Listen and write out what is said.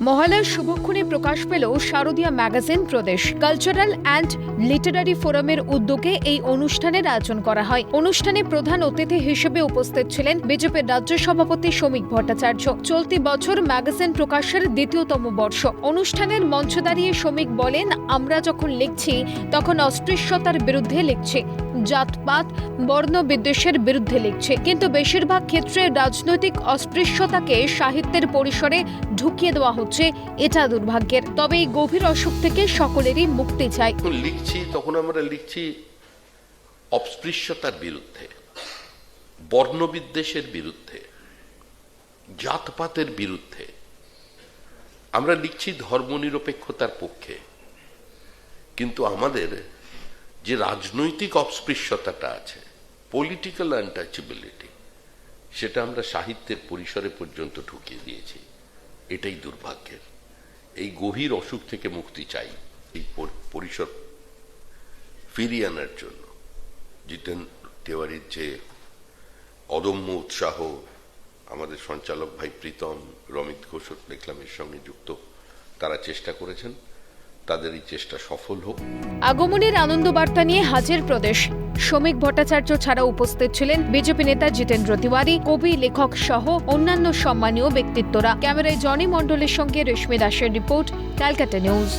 মহালয়ার শুভক্ষণে প্রকাশ পেল শারদীয়া magazine Pradesh. Cultural and literary ফোরামের উদ্যোগে এই অনুষ্ঠানের আয়োজন করা হয়। অনুষ্ঠানে প্রধান অতিথি হিসেবে উপস্থিত ছিলেন বিজেপির রাজ্য সভাপতি শ্রমিক ভট্টাচার্য। চলতি বছর ম্যাগাজিন প্রকাশের দ্বিতীয়তম বর্ষ। অনুষ্ঠানের মঞ্চ দাঁড়িয়ে শ্রমিক বলেন, আমরা যখন লিখছি, তখন অস্পৃশ্যতার বিরুদ্ধে লিখছি। জাতপাত বর্ণ বিদ্বেষের বিরুদ্ধে লিখছে। কিন্তু বেশিরভাগ ক্ষেত্রে রাজনৈতিক অস্পৃশ্যতাকে সাহিত্যের পরিসরে ঢুকিয়ে দেওয়া হচ্ছে, এটা দুর্ভাগ্যের। তবে এই গভীর অসুখ থেকে সকলেরই মুক্তি চাই। লিখছি, তখন আমরা লিখছি অস্পৃশ্যতার বিরুদ্ধে, বর্ণবিদ্বেষের বিরুদ্ধে, জাতপাতের বিরুদ্ধে। আমরা লিখছি ধর্মনিরপেক্ষতার পক্ষে। কিন্তু আমাদের যে রাজনৈতিক অস্পৃশ্যতাটা আছে পলিটিক্যাল আনটাচেবিলিটি সেটা আমরা সাহিত্যের পরিসরে পর্যন্ত ঢুকিয়ে দিয়েছি। এটাই দুর্ভাগ্যের। এই গভীর অসুখ থেকে মুক্তি চাই এই পরিসর ফিরিয়ে আনার জন্য। জিতেন তেওয়ারির যে অদম্য উৎসাহ আমাদের সঞ্চালক ভাই প্রীতম, রমিত ঘোষ দেখলাম এর সঙ্গে যুক্ত, তারা চেষ্টা করেছেন। তাদের এই চেষ্টা সফল হোক। আগমনের আনন্দ বার্তা নিয়ে হাজির প্রদেশ। শ্রমিক ভট্টাচার্য ছাড়া উপস্থিত ছিলেন বিজেপি নেতা জিতেন্দ্র তিওয়ারি, কবি, লেখক সহ অন্যান্য সম্মানীয় ব্যক্তিত্বরা। ক্যামেরায় জনি মণ্ডলের সঙ্গে রেশমি দাসের রিপোর্ট, ক্যালকাটা নিউজ।